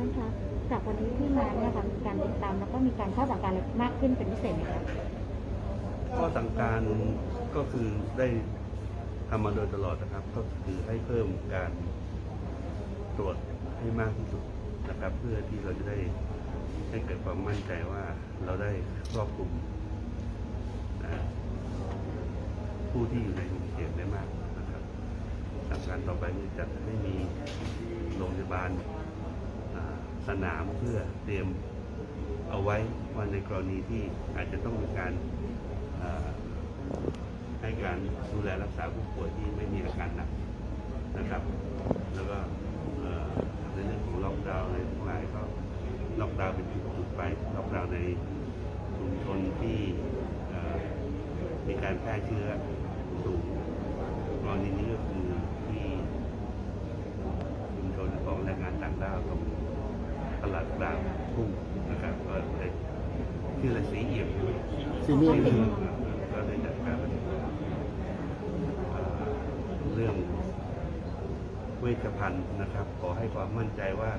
ท่านคะจากวันนี้ที่มาเนี่ยค่ะมีการติดตามแล้วก็มีการเข้าสั่งการอะไรมากขึ้นเป็นพิเศษไหมคะข้อสั่งการก็คือได้ทำมาโดยตลอดนะครับ ก็คือให้เพิ่มการตรวจให้มากที่สุดนะครับ เพื่อที่เราจะได้ให้เกิดความมั่นใจว่าเราได้ครอบคลุมนะผู้ที่อยู่ในกรุงเทพได้มากนะครับสั่งการต่อไปคือจัดให้มีโรงพยาบาล สนามเพื่อเตรียมเอาไว้ว่าในกรณีที่อาจจะต้องมีการให้การดูแลรักษาผู้ป่วยที่ไม่มีอาการหนักนะครับ แล้วก็ในเรื่องของล็อกดาวน์อะไรทั้งหลายก็ล็อกดาวน์เป็นจุดไปล็อกดาวน์ในชุมชนที่มีการแพร่เชื้อสูงกรณีนี้ก็คือที่ชุมชนของแรงงานต่างด้าวตรงตลาด กลางทุ่งนะครับก็ได้ชื่ออะไรสีเอี่ยมใช่ไหมซีเนียร์ก็ได้จัดการเอ่อเรื่องเวชภัณฑ์นะครับ ขอให้ความมั่นใจว่า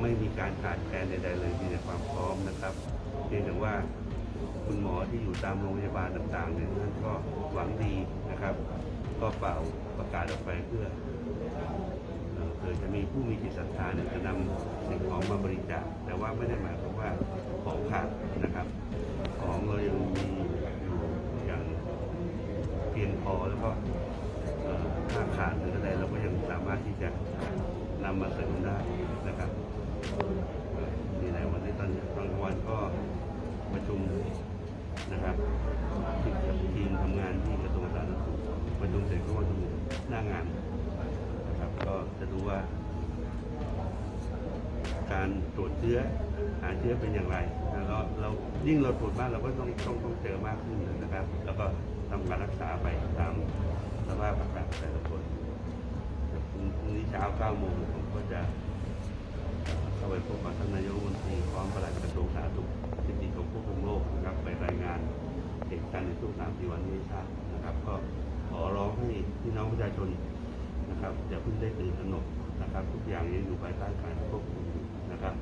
ไม่มีการขาดแคลนใดๆเลยมีแต่ความพร้อมนะครับเพียงแต่ว่าคุณหมอที่อยู่ตามโรงพยาบาลต่างๆเนี่ยท่านก็หวังดีนะครับ ก็เป่าประกาศออกไปเพื่อเอ่อเผื่อจะ มีผู้มีจิตศรัทธาเนี่ยจะนำสิ่งของมาบริจาคแต่ว่าไม่ได้หมายความว่าของขาดนะครับ ของเรายังมีอยู่อย่างเพียงพอแล้วก็ถ้าขาดหรืออะไรเราก็ยังสามารถที่จะนำมาเสริมได้นะครับมีอะไรวันนี้ตอนกลางวันก็ประชุมนะครับทีมทำงานที่กระทรวงสาธารณสุขประชุมเสร็จก็มาดูหน้างาน จะดูว่า การตรวจเชื้อหาเชื้อเป็นอย่างไรนะเราเรายิ่งเราตรวจมากเราก็ต้องต้องต้องเจอมากขึ้นนะครับ แล้วก็ทำการรักษาไปตามสภาพอากาศแต่ละคนพรุ่งนี้เช้า9โมงผมก็จะเข้าไปพบกับท่านนายกรัฐมนตรีพร้อมปลัดกระทรวงสาธารณสุขที่ติดของควบคุมโรคนะครับไปรายงานเหตุการณ์ในช่วงสามสี่วันนี้ทราบนะครับ ก็ขอร้องให้พี่น้องประชาชน อย่าเพิ่งได้ตื่นตระหนกนะครับทุกอย่างยังอยู่ภายใต้การควบคุมนะครับ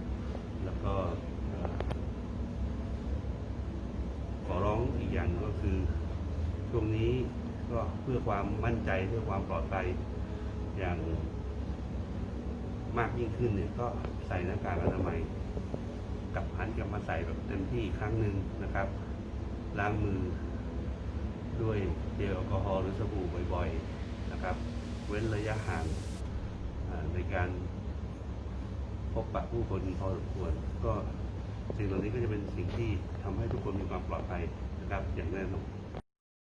แล้วก็ขอร้องอีกอย่างก็คือช่วงนี้ก็เพื่อความมั่นใจเพื่อความปลอดภัยอย่างมากยิ่งขึ้นเนี่ยก็ใส่หน้ากากอนามัยกับหันกลับมาใส่แบบเต็มที่ครั้งหนึ่งนะครับ ล้างมือด้วยเจลแอลกอฮอล์หรือสบู่บ่อย ๆ นะครับ เว้นระยะห่างในการพบปะผู้คนพอสมควรก็สิ่งเหล่านี้ก็จะเป็นสิ่งที่ทำให้ทุกคนมีความปลอดภัยนะครับอย่างแน่นอน